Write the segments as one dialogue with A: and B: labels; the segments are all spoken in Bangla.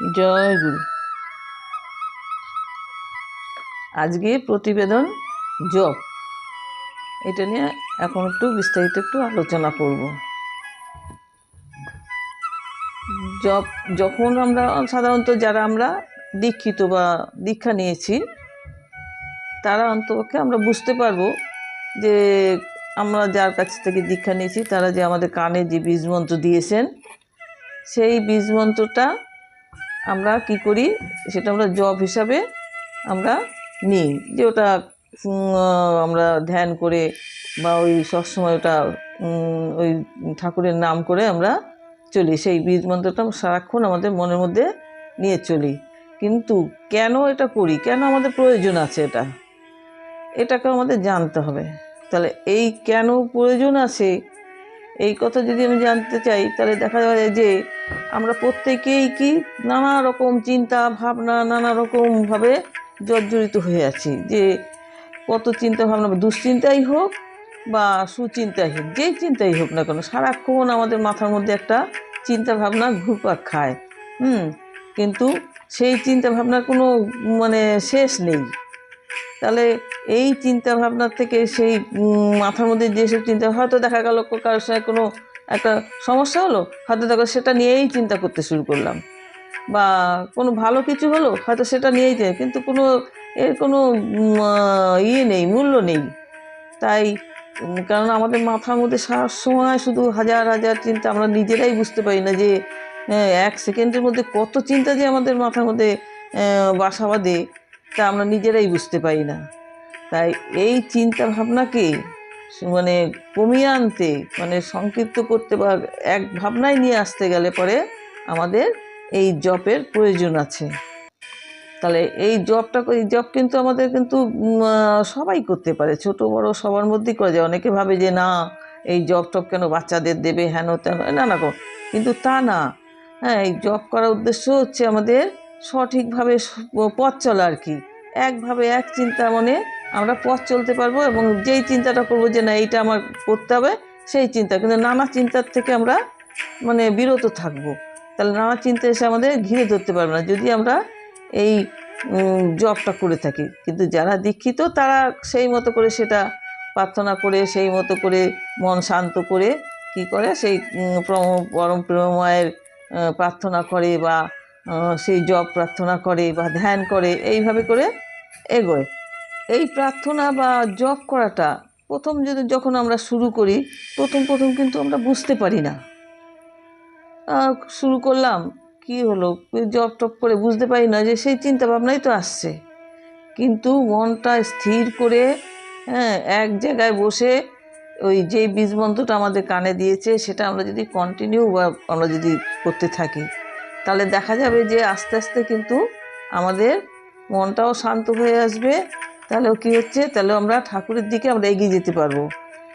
A: জয় গুরু। আজকে প্রতিবেদন জব এটা নিয়ে এখন একটু বিস্তারিত একটু আলোচনা করব। জব যখন আমরা সাধারণত যারা আমরা দীক্ষিত বা দীক্ষা নিয়েছি, তারা অন্তপক্ষে আমরা বুঝতে পারব যে আমরা যার কাছ থেকে দীক্ষা নিয়েছি, তারা যে আমাদের কানে যে বীজ মন্ত্র দিয়েছেন, সেই বীজ মন্ত্রটা আমরা কি করি? সেটা আমরা জব হিসাবে আমরা নিই। যে ওটা আমরা ধ্যান করে বা ওই সবসময় ওটা ওই ঠাকুরের নাম করে আমরা চলি। সেই বীজ মন্ত্রটা সারাক্ষণ আমাদের মনের মধ্যে নিয়ে চলি। কিন্তু কেন এটা করি? কেন আমাদের প্রয়োজন আছে এটা? এটাকে আমাদের জানতে হবে। তাহলে এই কেন প্রয়োজন আছে? এই কথা যদি আমি জানতে চাই, তাহলে দেখা যাবে যে আমরা প্রত্যেকেই কি নানা রকম চিন্তা, ভাবনা, নানা রকমভাবে জর্জরিত হয়ে আছি যে কত চিন্তা ভাবনা, দুশ্চিন্তাই হোক বা সুচিন্তাই হোক, যেই চিন্তাই হোক না কেন, সারাক্ষণ আমাদের মাথার মধ্যে একটা চিন্তা ভাবনা ঘুরপাক খায়। হুম, কিন্তু সেই চিন্তা ভাবনার কোনো মানে শেষ নেই। তাহলে এই চিন্তা ভাবনার থেকে সেই মাথার মধ্যে যেসব চিন্তা, হয়তো দেখা গেল কারোর সঙ্গে কোনো একটা সমস্যা হলো, হয়তো দেখো সেটা নিয়েই চিন্তা করতে শুরু করলাম। বা কোনো ভালো কিছু হলো, হয়তো সেটা নিয়েই যায়, কিন্তু কোনো, এর কোনো ইয়ে নেই, মূল্য নেই। তাই কারণ আমাদের মাথার মধ্যে সারা সময় শুধু হাজার হাজার চিন্তা, আমরা নিজেরাই বুঝতে পারি না যে এক সেকেন্ডের মধ্যে কত চিন্তা যে আমাদের মাথার মধ্যে বাসা বাঁধে। তা আমরা নিজেরাই বুঝতে পারি না। তাই এই চিন্তা ভাবনাকে মানে কমিয়ে আনতে মানে সংক্ষিপ্ত করতে বা এক ভাবনায় নিয়ে আসতে গেলে পরে আমাদের এই জবের প্রয়োজন আছে। তাহলে এই জবটা এই জব কিন্তু আমাদের কিন্তু সবাই করতে পারে। ছোট, বড় সবার মধ্যেই করা যায়। অনেকে ভাবে যে না, এই জব টব কেন বাচ্চাদের দেবে, হেন তেন, না না কিন্তু তা না। হ্যাঁ এই জব করার উদ্দেশ্য হচ্ছে আমাদের সঠিকভাবে পথ চলা আর কি। একভাবে এক চিন্তা মনে আমরা পথ চলতে পারব এবং যেই চিন্তাটা করব যে না, এইটা আমার করতে হবে, সেই চিন্তা। কিন্তু নানা চিন্তার থেকে আমরা মানে বিরত থাকব। তাহলে নানা চিন্তা এসে আমাদের ঘিরে ধরতে পারবে না। যদি আমরা এই জবটা করে থাকি। কিন্তু যারা দীক্ষিত, তারা সেই মতো করে সেটা প্রার্থনা করে, সেই মতো করে মন শান্ত করে কি করে? সেই পরম প্রেমময়ের প্রার্থনা করে বা সেই জব প্রার্থনা করে বা ধ্যান করে, এইভাবে করে এগোয়। এই প্রার্থনা বা জব করাটা প্রথম যদি যখন আমরা শুরু করি, প্রথম প্রথম কিন্তু আমরা বুঝতে পারি না। শুরু করলাম, কি হলো? জব টপ করে বুঝতে পারি না যে সেই চিন্তা ভাবনাই তো আসছে। কিন্তু মনটা স্থির করে হ্যাঁ এক জায়গায় বসে ওই যেই বীজ মন্ত্রটা আমাদের কানে দিয়েছে, সেটা আমরা যদি কন্টিনিউ বা আমরা যদি করতে থাকি তাহলে দেখা যাবে যে আস্তে আস্তে কিন্তু আমাদের মনটাও শান্ত হয়ে আসবে। তাহলেও কী হচ্ছে? তাহলে আমরা ঠাকুরের দিকে আমরা এগিয়ে যেতে পারব।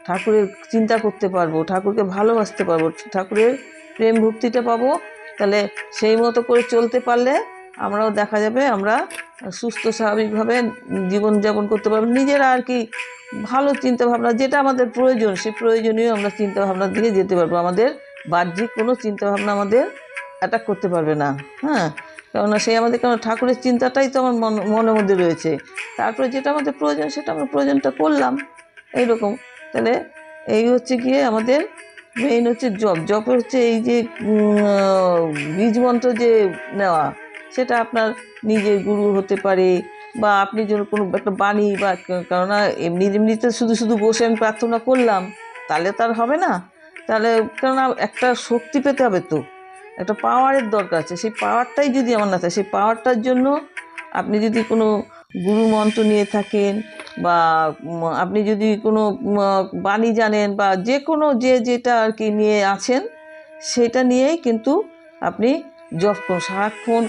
A: ঠাকুরের চিন্তা করতে পারব, ঠাকুরকে ভালোবাসতে পারব, ঠাকুরের প্রেম ভক্তিটা পাবো। তাহলে সেই মতো করে চলতে পারলে আমরাও দেখা যাবে আমরা সুস্থ, স্বাভাবিকভাবে জীবনযাপন করতে পারব। নিজেরা আর কি ভালো চিন্তা ভাবনা যেটা আমাদের প্রয়োজন সেই প্রয়োজনীয় আমরা চিন্তা ভাবনার দিকে যেতে পারব। আমাদের বাহ্যিক কোনো চিন্তা ভাবনা আমাদের অ্যাটাক করতে পারবে না। হ্যাঁ? কেননা সেই আমাদের কেন ঠাকুরের চিন্তাটাই তো আমার মন মনের মধ্যে রয়েছে। তারপরে যেটা আমাদের প্রয়োজন, সেটা আমরা প্রয়োজনটা করলাম। এইরকম। তাহলে এই হচ্ছে গিয়ে আমাদের মেইন হচ্ছে জব জব হচ্ছে এই যে বীজ মন্ত্র যে নেওয়া, সেটা আপনার নিজের গুরু হতে পারে, বা আপনি যেন কোনো একটা বাণী বা কেননা এমনি এমনিতে শুধু শুধু বসে আমি প্রার্থনা করলাম, তাহলে তার হবে না। তাহলে কেননা একটা শক্তি পেতে হবে তো। একটা পাওয়ারের দরকার আছে। সেই পাওয়ারটাই যদি আমার না থাকে, সেই পাওয়ারটার জন্য আপনি যদি কোনো গুরু মন্ত্র নিয়ে থাকেন বা আপনি যদি কোনো বাণী জানেন বা যে কোনো যে যেটা আর কি নিয়ে আছেন, সেটা নিয়েই কিন্তু আপনি জপ করুন। সারাক্ষণ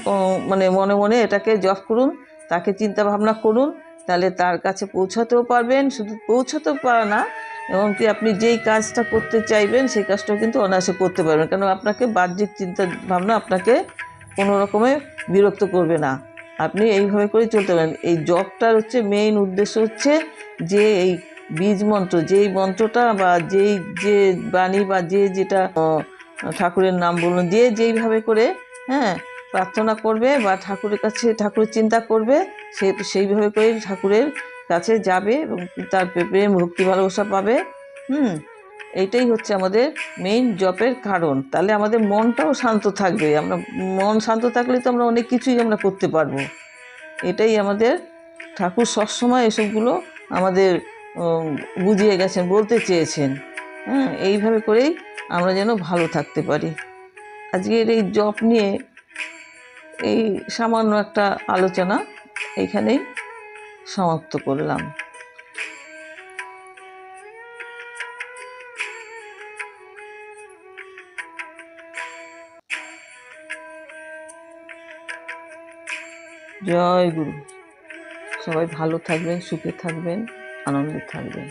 A: মানে মনে মনে এটাকে জপ করুন, তাকে চিন্তা ভাবনা করুন, তাহলে তার কাছে পৌঁছাতেও পারবেন। শুধু পৌঁছাতেও পারে না এমনকি আপনি যেই কাজটা করতে চাইবেন, সেই কাজটাও কিন্তু অনায়াসে করতে পারবেন। কেন আপনাকে বাহ্যিক চিন্তা ভাবনা আপনাকে কোনো রকমে বিরক্ত করবে না। আপনি এইভাবে করে চলতে পারেন। এই জবটার হচ্ছে মেইন উদ্দেশ্য হচ্ছে যে এই বীজ মন্ত্র, যেই মন্ত্রটা বা যেই যে বাণী বা যে যেটা ঠাকুরের নাম বলুন, যে যেইভাবে করে হ্যাঁ প্রার্থনা করবে বা ঠাকুরের কাছে ঠাকুরের চিন্তা করবে, সে, সেইভাবে করে ঠাকুরের কাছে যাবে এবং তার প্রেম, ভক্তি, ভালোবাসা পাবে। হুম, এইটাই হচ্ছে আমাদের মেইন জপের কারণ। তাহলে আমাদের মনটাও শান্ত থাকবে। আমরা, মন শান্ত থাকলে তো আমরা অনেক কিছুই আমরা করতে পারব। এটাই আমাদের, ঠাকুর সবসময় এসবগুলো আমাদের বুঝিয়ে গেছেন, বলতে চেয়েছেন। হ্যাঁ এইভাবে করেই আমরা যেন ভালো থাকতে পারি। আজকের এই জব নিয়ে এই সামান্য একটা আলোচনা, এইখানেই সমাপ্ত করলাম। জয় গুরু। সবাই ভালো থাকবেন সুখে থাকবেন আনন্দে থাকবেন।